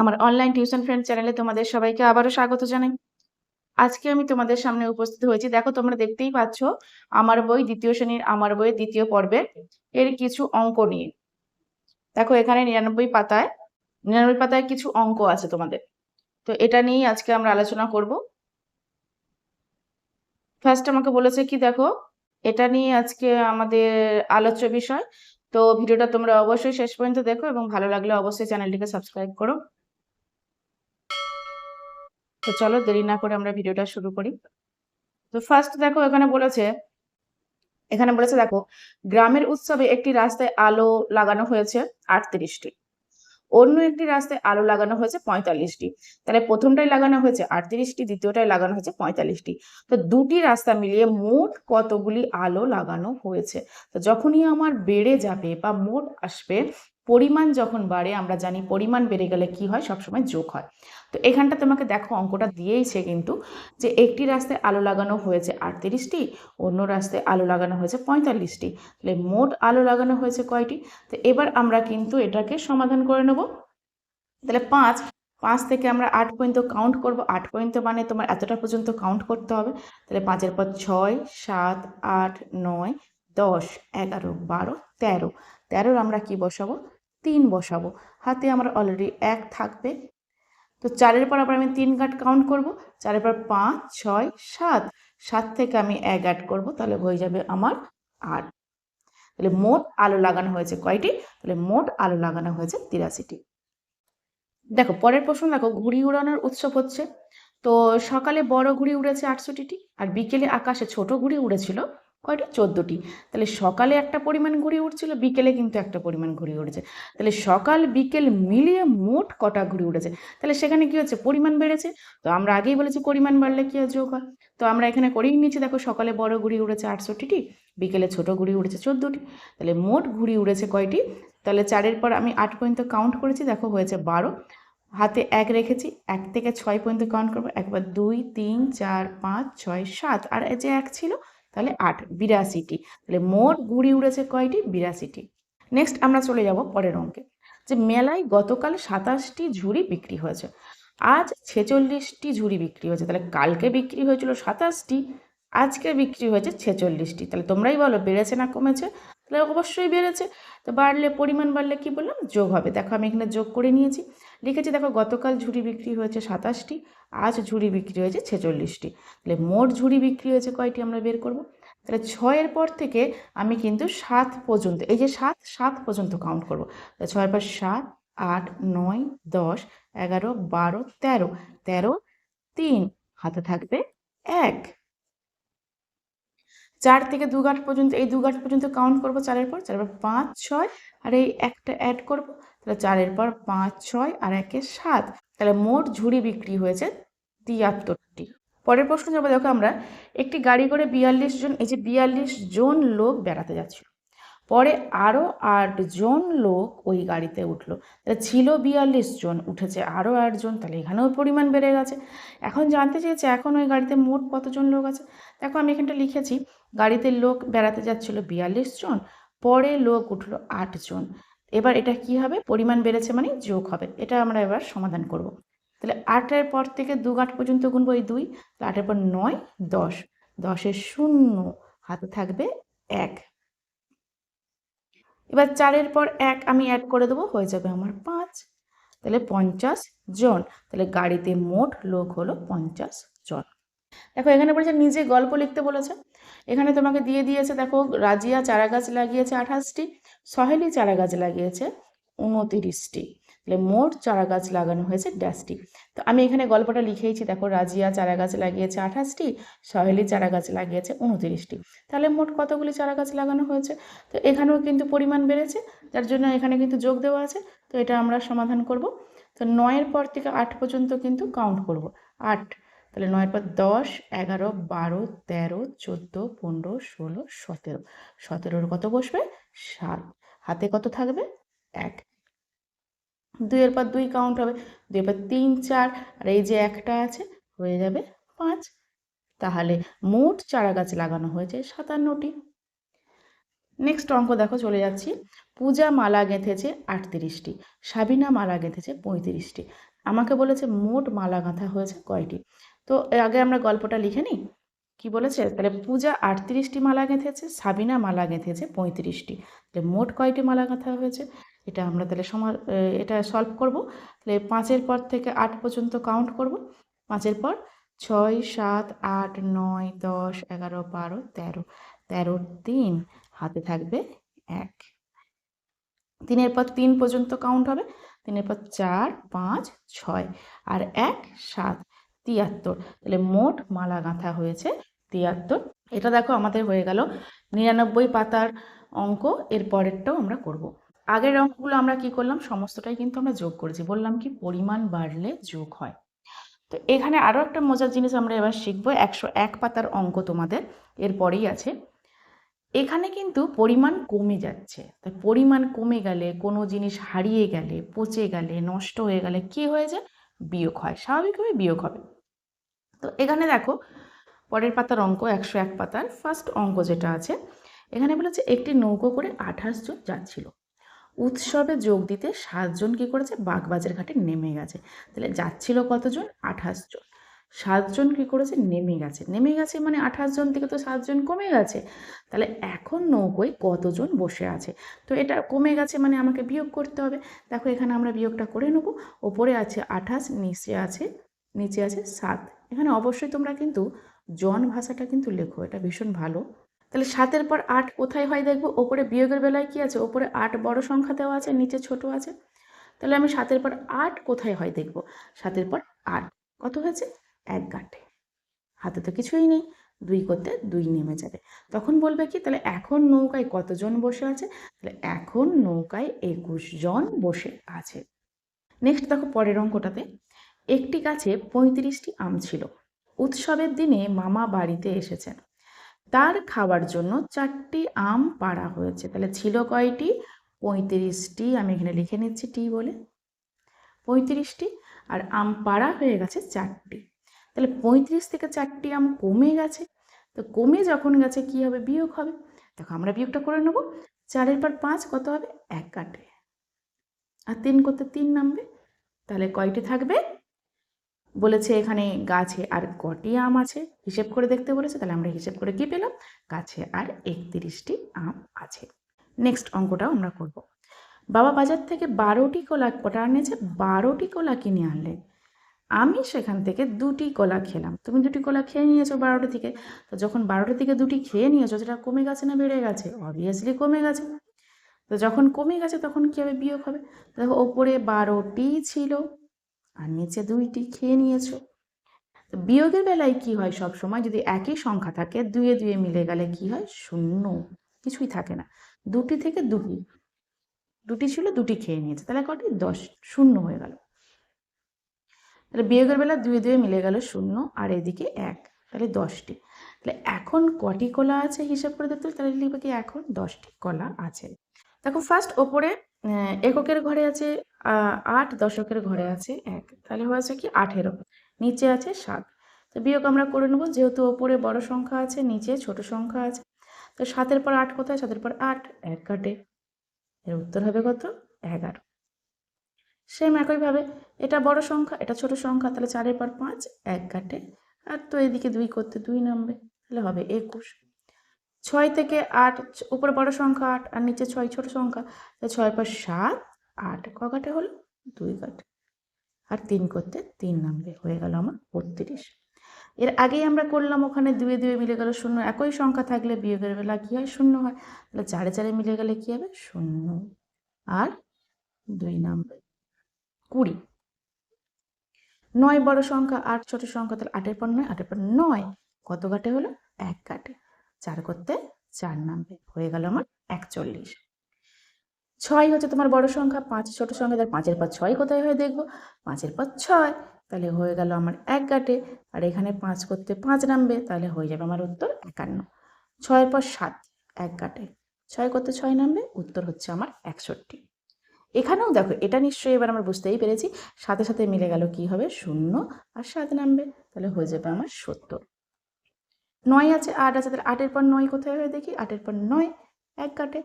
আমার online tuition friend চ্যানেলে তোমাদের সবাইকে আবারও স্বাগত জানাই। আজকে আমি তোমাদের সামনে উপস্থিত হয়েছি। দেখো, তোমরা দেখতেই পাচ্ছ, আমার বই দ্বিতীয় শ্রেণির, আমার বইয়ের দ্বিতীয় পর্বে এর কিছু অঙ্ক নিয়ে। দেখো, এখানে নিরানব্বই পাতায় নিরানব্বই পাতায় কিছু অঙ্ক আছে তোমাদের। তো এটা নিয়েই আজকে আমরা আলোচনা করব। ফার্স্ট আমাকে বলেছে কি, দেখো, এটা নিয়ে আজকে আমাদের আলোচ্য বিষয়। তো ভিডিওটা তোমরা অবশ্যই শেষ পর্যন্ত দেখো এবং ভালো লাগলে অবশ্যই চ্যানেলটিকে সাবস্ক্রাইব করো। তো চলো দেরি না করে আমরা ভিডিওটা শুরু করি। তো ফার্স্ট দেখো এখানে বলেছে এখানে বলেছে দেখো, গ্রামের উৎসবে একটি রাস্তায় আলো লাগানো হয়েছে আটত্রিশটি। অন্য একটি রাস্তায় আলো লাগানো হয়েছে পঁয়তাল্লিশটি। তাহলে প্রথমটাই লাগানো হয়েছে আটত্রিশটি দ্বিতীয়টাই লাগানো হয়েছে পঁয়তাল্লিশটি। তো দুটি রাস্তা মিলিয়ে মোট কতগুলি আলো লাগানো হয়েছে? তো যখনই আমার বেড়ে যাবে বা মোট আসবে পরিমাণ যখন বাড়ে, আমরা জানি পরিমাণ বেড়ে গেলে কি হয়? সবসময় যোগ হয়। তো এখানটা তোমাকে দেখো, অঙ্কটা দিয়েইছে কিন্তু যে একটি রাস্তায় আলো লাগানো হয়েছে আটত্রিশটি, অন্য রাস্তায় আলো লাগানো হয়েছে পঁয়তাল্লিশটি। তাহলে মোট আলো লাগানো হয়েছে কয়টি? তো এবার আমরা কিন্তু এটাকে সমাধান করে নেব। তাহলে পাঁচ পাঁচ থেকে আমরা আট পর্যন্ত কাউন্ট করব। আট পর্যন্ত মানে তোমার এতটা পর্যন্ত কাউন্ট করতে হবে। তাহলে পাঁচের পর ছয়, সাত, আট, নয় দশ, এগারো, বারো, তেরো। তেরোর আমরা কি বসাবো? তিন বসাবো। হাতে আমার অলরেডি এক থাকবে। তো চারের পর আবার আমি তিন কাট কাউন্ট করব। চারের পর পাঁচ, ছয়, সাত। সাত থেকে আমি এক অ্যাড করব, তাহলে হয়ে যাবে আমার আট। তাহলে মোট আলো লাগানো হয়েছে কয়টি? তাহলে মোট আলো লাগানো হয়েছে তিরাশিটি। দেখো, পরের প্রশ্ন দেখো, ঘুড়ি উড়ানোর উৎসব হচ্ছে। তো সকালে বড় ঘুড়ি উড়েছে আটষট্টিটি, আর বিকেলে আকাশে ছোট ঘুড়ি উড়েছিল কয়টি? চোদ্দোটি। তাহলে সকালে একটা পরিমাণ ঘুড়ি উঠছিল বিকেলে কিন্তু একটা পরিমাণ ঘুড়ি উঠেছে তাহলে সকাল, বিকেল মিলিয়ে মোট কটা ঘুড়ি উঠেছে তাহলে সেখানে কি হচ্ছে? পরিমাণ বেড়েছে। তো আমরা আগেই বলেছি পরিমাণ বাড়লে কী কি যোগ হয়? তো আমরা এখানে করেই নিচ্ছি, দেখো সকালে বড় ঘুড়ি উড়েছে আটষট্টিটি, বিকেলে ছোট ঘুড়ি উড়েছে চোদ্দোটি। তাহলে মোট ঘুড়ি উড়েছে কয়টি? তাহলে চারের পর আমি আট পর্যন্ত কাউন্ট করেছি, দেখো হয়েছে বারো। হাতে এক রেখেছি, এক থেকে ছয় পর্যন্ত কাউন্ট করব। একবার দুই, তিন, চার, পাঁচ, ছয়, সাত। আর যে এক ছিল তাহলে আট, বিরাশিটি। তাহলে মোট ঘুড়ি উড়েছে কয়টি? বিরাশিটি। নেক্সট আমরা চলে যাব পরের অঙ্কে। যে মেলায় গতকাল সাতাশটি ঝুড়ি বিক্রি হয়েছে। আজ ছেচল্লিশটি ঝুড়ি বিক্রি হয়েছে। তাহলে কালকে বিক্রি হয়েছিল সাতাশটি, আজকে বিক্রি হয়েছে ছেচল্লিশটি। তাহলে তোমরাই বলো, বেড়েছে না কমেছে? তাহলে অবশ্যই বেড়েছে। তো বাড়লে, পরিমাণ বাড়লে কি বললাম? যোগ হবে। দেখো, আমি এখানে যোগ করে নিয়েছি। লিখেছি, দেখো, গতকাল ঝুড়ি বিক্রি হয়েছে সাতাশটি, আজ ঝুড়ি বিক্রি হয়েছে ছেচল্লিশটি। তাহলে মোট ঝুড়ি বিক্রি হয়েছে কয়টি আমরা বের করব? তাহলে ছয়ের পর থেকে আমি কিন্তু সাত পর্যন্ত, এই যে সাত সাত পর্যন্ত কাউন্ট করব। তাহলে ছয়ের পর সাত, আট, নয়, দশ, এগারো, বারো, তেরো তেরো, তিন, হাতে থাকবে এক। চার থেকে দু গাঁট পর্যন্ত, এই দু গাঁট পর্যন্ত কাউন্ট করব চারের পর চারের পর পাঁচ, ছয়, আর এই একটা অ্যাড করব তাহলে চারের পর পাঁচ, ছয় আর একে সাত। তাহলে মোট ঝুড়ি বিক্রি হয়েছে তিয়াত্তরটি। পরের প্রশ্ন যাব, দেখো আমরা। একটি গাড়ি করে বিয়াল্লিশ জন, এই যে বিয়াল্লিশ জন লোক বেড়াতে যাচ্ছিল। পরে আরও আটজন লোক ওই গাড়িতে উঠল। তাহলে ছিল বিয়াল্লিশ জন, উঠেছে আরও আটজন তাহলে এখানেও পরিমাণ বেড়ে গেছে। এখন জানতে চেয়েছে এখন ওই গাড়িতে মোট কতজন লোক আছে? দেখো আমি এখানটা লিখেছি, গাড়িতে লোক বেড়াতে যাচ্ছিল বিয়াল্লিশ জন, পরে লোক উঠল আটজন এবার এটা কি হবে? পরিমাণ বেড়েছে মানে যোগ হবে। এটা আমরা এবার সমাধান করব। তাহলে আটের পর থেকে দু গাঁট পর্যন্ত গুনবো এই দুই। আটের পর নয়, দশ। দশের শূন্য হাতে থাকবে এক। এবার চারের পর এক আমি অ্যাড করে দেবো, হয়ে যাবে আমার পাঁচ। তাহলে পঞ্চাশ জন। তাহলে গাড়িতে মোট লোক হলো পঞ্চাশ জন। দেখো এখানে বলেছে, নিজে গল্প লিখতে বলেছে। এখানে তোমাকে দিয়ে দিয়েছে, দেখো, রাজিয়া চারা গাছ লাগিয়েছে আঠাশটি, সহেলি চারা গাছ লাগিয়েছে উনতিরিশটি, তাহলে মোট চারা গাছ লাগানো হয়েছে ড্যাশটি তো আমি এখানে গল্পটা লিখেইছি, দেখো, রাজিয়া চারা গাছ লাগিয়েছে আঠাশটি, সহেলি চারা গাছ লাগিয়েছে উনতিরিশটি। তাহলে মোট কতগুলি চারা গাছ লাগানো হয়েছে? তো এখানেও কিন্তু পরিমাণ বেড়েছে, যার জন্য এখানে কিন্তু যোগ দেওয়া আছে, তো এটা আমরা সমাধান করব। তো নয়ের পর থেকে আট পর্যন্ত কিন্তু কাউন্ট করব। আট তাহলে নয়ের পর দশ, এগারো, বারো, তেরো, চোদ্দ, পনেরো, ষোলো, সতেরো। সতেরোর কত বসবে? সাত। হাতে কত থাকবে? এক। দুইয়ের পর দুই কাউন্ট হবে। দুইয়ের পর তিন, চার, আর এই যে একটা আছে, হয়ে যাবে পাঁচ। তাহলে মোট চারা গাছ লাগানো হয়েছে সাতান্নটি। নেক্সট অঙ্ক দেখো, চলে যাচ্ছি। পূজা মালা গেঁথেছে আটত্রিশটি। সাবিনা মালা গেঁথেছে পঁয়ত্রিশটি। আমাকে বলেছে মোট মালা গাঁথা হয়েছে কয়টি? তো এর আগে আমরা গল্পটা লিখে নিই। কি বলেছে? তাহলে পূজা আটত্রিশটি মালা গেঁথেছে, সাবিনা মালা গেঁথেছে পঁয়ত্রিশটি। তাহলে মোট কয়টি মালা গাঁথা হয়েছে? এটা আমরা তাহলে সমা এটা সলভ করব। তাহলে পাঁচের পর থেকে আট পর্যন্ত কাউন্ট করব। পাঁচের পর ছয়, সাত, আট, নয়, দশ, এগারো, বারো, তেরো। তেরো, তিন। হাতে থাকবে এক। তিনের পর তিন পর্যন্ত কাউন্ট হবে। তিনের পর চার, পাঁচ, ছয়। আর এক, সাত। তিয়াত্তর। তাহলে মোট মালা গাঁথা হয়েছে তিয়াত্তর। এটা দেখো আমাদের হয়ে গেল নিরানব্বই পাতার অঙ্ক, এর পরেরটাও আমরা করব। আগের অঙ্কগুলো আমরা কি করলাম? সমস্তটাই কিন্তু আমরা যোগ করেছি। বললাম কি পরিমাণ বাড়লে যোগ হয়। তো এখানে আরও একটা মজার জিনিস আমরা এবার শিখব। একশো এক পাতার অঙ্ক তোমাদের এরপরেই আছে। এখানে কিন্তু পরিমাণ কমে যাচ্ছে। তাই পরিমাণ কমে গেলে, কোনো জিনিস হারিয়ে গেলে, পচে গেলে, নষ্ট হয়ে গেলে কি হয়ে যায়? বিয়োগ হয়। স্বাভাবিকভাবে বিয়োগ হবে। তো এখানে দেখো, পরের পাতার অঙ্ক একশো এক পাতার। ফার্স্ট অঙ্ক যেটা আছে, এখানে বলেছে একটি নৌকো করে আঠাশ জন যাচ্ছিল। উৎসবে যোগ দিতে সাতজন কি করেছে? বাগবাজার ঘাটে নেমে গেছে। তাহলে যাচ্ছিল কতজন? আঠাশ জন। সাতজন কী করেছে? নেমে গেছে। নেমে গেছে মানে আঠাশ জন থেকে তো সাতজন কমে গেছে। তাহলে এখন নৌকোয় কতজন বসে আছে? তো এটা কমে গেছে মানে আমাকে বিয়োগ করতে হবে। দেখো এখানে আমরা বিয়োগটা করে নেব। ওপরে আছে আঠাশ, নিচে আছে নিচে আছে সাত। এখানে অবশ্যই তোমরা কিন্তু জন ভাষাটা কিন্তু লেখো, এটা ভীষণ ভালো। তাহলে সাতের পর আট কোথায় হয় দেখব? ওপরে বিয়োগের বেলায় কি আছে? ওপরে আট বড় সংখ্যা দেওয়া আছে, নিচে ছোট আছে। তাহলে আমি সাতের পর আট কোথায় হয় দেখব? সাতের পর আট। কত হয়েছে? এক গাঁটে। হাতে তো কিছুই নেই, দুই করতে দুই নেমে যাবে। তখন বলবে কি, তাহলে এখন নৌকায় কতজন বসে আছে? তাহলে এখন নৌকায় একুশ জন বসে আছে। নেক্সট দেখো পরের অঙ্কটাতে। একটি গাছে পঁয়ত্রিশটি আম ছিল। উৎসবের দিনে মামা বাড়িতে এসেছেন। তার খাওয়ার জন্য চারটি আম পাড়া হয়েছে। তাহলে ছিল কয়টি? পঁয়ত্রিশটি। আমি এখানে লিখে নিচ্ছি টি বলে। পঁয়ত্রিশটি। আর আম পাড়া হয়ে গেছে চারটি। তাহলে পঁয়ত্রিশ থেকে চারটি আম কমে গেছে। তো কমে যখন গেছে, কি হবে? বিয়োগ হবে। দেখো, আমরা বিয়োগটা করে নেব। চারের পর পাঁচ কত হবে? এক কাটে আর তিন করতে তিন নামবে। তাহলে কয়টি থাকবে? বলেছে এখানে গাছে আর কটি আম আছে। হিসেব করে দেখতে বলেছে, তাহলে আমরা হিসেব করে কি পেলাম? গাছে আর একত্রিশটি আম আছে। নেক্সট অঙ্কটাও আমরা করব। বাবা বাজার থেকে বারোটি কলা কটা আনিয়েছে বারোটি কলা কিনে আনলেন আমি সেখান থেকে দুটি কলা খেলাম। তুমি দুটি কলা খেয়ে নিয়েছো বারোটা থেকে। তো যখন বারোটা থেকে দুটি খেয়ে নিয়েছো, সেটা কমে গেছে না বেড়ে গেছে? অবভিয়াসলি কমে গেছে। তো যখন কমে গেছে, তখন কী হবে বিয়োগ হবে? দেখো, ওপরে বারোটি ছিল আর নিচে দুইটি খেয়ে নিয়েছো। তো বিয়োগের বেলায় কি হয়? সব সময় যদি একই সংখ্যা থাকে, দুয়ে দুয়ে মিলে গেলে কি হয়? শূন্য। কিছুই থাকে না। দুটি থেকে দুটি। দুটি ছিল, দুটি খেয়ে নিয়েছে। তাহলে কটি? দশ। শূন্য হয়ে গেল। তাহলে বিয়োগের বেলা দুয়ে দুয়ে মিলে গেল শূন্য, আর এদিকে এক, তাহলে দশটি। তাহলে এখন কটি কলা আছে হিসাব করে দেখতে তাহলে লিখবে কি এখন দশটি কলা আছে। দেখো ফার্স্ট ওপরে এককের ঘরে আছে আট, দশকের ঘরে আছে এক, তাহলে হয়েছে কি আঠেরো, নিচে আছে সাত। তো বিয়োগ আমরা করে নেব, যেহেতু ওপরে বড় সংখ্যা আছে, নিচে ছোট সংখ্যা আছে। তো সাতের পর আট কোথায়? সাতের পর আট, এক কাটে। এর উত্তর হবে কত? এগারো। সেম একইভাবে এটা বড় সংখ্যা, এটা ছোট সংখ্যা, তাহলে চারের পর পাঁচ, এক কাটে। আর তো এদিকে দুই করতে দুই নামবে, তাহলে হবে একুশ। ছয় থেকে আট, উপরে বড় সংখ্যা আট, আর নিচে ছয় ছোট সংখ্যা, তাহলে ছয় পর সাত, আট ক কাটে হলো? দুই কাটে। আর তিন করতে তিন নামবে, হয়ে গেল আমার বত্রিশ। এর আগেই আমরা করলাম, ওখানে দুয়ে দুয়ে মিলে গেল শূন্য, একই সংখ্যা থাকলে বিয়োগের বেলা কী হয়? শূন্য হয়। তাহলে চারে চারে মিলে গেলে কী হবে? শূন্য। আর দুই নামবে। কুড়ি। নয় বড় সংখ্যা, আট ছোট সংখ্যা, তাহলে আটের পর নয়, আটের পর নয়। কত কাটে হলো? এক কাটে চার করতে চার নামবে। হয়ে গেল আমার একচল্লিশ। ছয় হচ্ছে তোমার বড় সংখ্যা, পাঁচ ছোট সংখ্যা, তাহলে পাঁচের পর ছয় কোথায় হয়ে দেখব? পাঁচের পর ছয়। তাহলে হয়ে গেল আমার এক গাটে আর এখানে পাঁচ করতে পাঁচ নামবে, তাহলে হয়ে যাবে আমার উত্তর একান্ন। ছয়ের পর সাত, এক গাটে ছয় করতে ছয় নামবে, উত্তর হচ্ছে আমার একষট্টি। এখানেও দেখো, এটা নিশ্চয়ই এবার আমরা বুঝতেই পেরেছি। সাথে সাথে মিলে গেল কি হবে? শূন্য আর সাত নামবে। তাহলে হয়ে যাবে আমার সত্তর। নয় আছে, আট আছে, তাহলে আটের পর নয় কোথায় হয়ে দেখি? আটের পর নয়, এক কাটে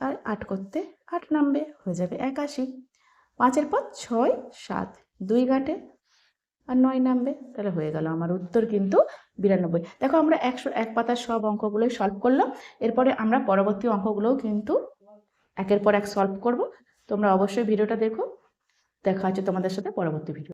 আর আট করতে আট নামবে, হয়ে যাবে একাশি। পাঁচের পর ছয়, সাত, দুই ঘাটে। আর নয় নামবে, তাহলে হয়ে গেল আমার উত্তর কিন্তু বিরানব্বই। দেখো, আমরা একশো এক পাতার সব অঙ্কগুলোই সলভ করলাম। এরপরে আমরা পরবর্তী অঙ্কগুলোও কিন্তু একের পর এক সলভ করব। তোমরা অবশ্যই ভিডিওটা দেখো। দেখা হচ্ছে তোমাদের সাথে পরবর্তী ভিডিও